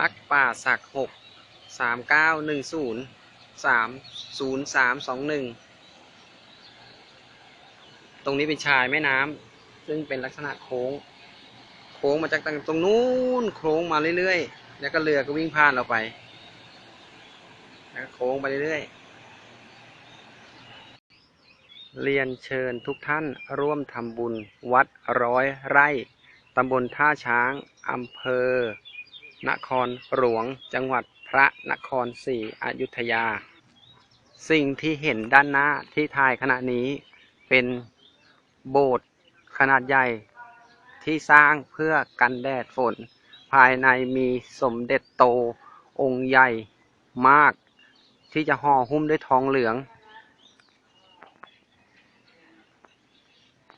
รักป่าสักหกสามเก้าหนึ่งศูนย์สามศูนย์สามสองหนึ่งตรงนี้เป็นชายแม่น้ำซึ่งเป็นลักษณะโค้ง โค้งมาจากตรงนู้นโค้งมาเรื่อยๆ แล้วก็เรือก็วิ่งผ่านเราไป แล้วก็โค้งไปเรื่อยๆ เรียนเชิญทุกท่านร่วมทำบุญวัดร้อยไร่ตำบลท่าช้างอำเภอ นครหลวง จังหวัดพระนครศรีอยุธยา สิ่งที่เห็นด้านหน้าที่ถ่ายขณะนี้เป็นโบสถ์ขนาดใหญ่ที่สร้างเพื่อกันแดดฝน ภายในมีสมเด็จโตองค์ใหญ่มาก ที่จะห่อหุ้มด้วยทองเหลือง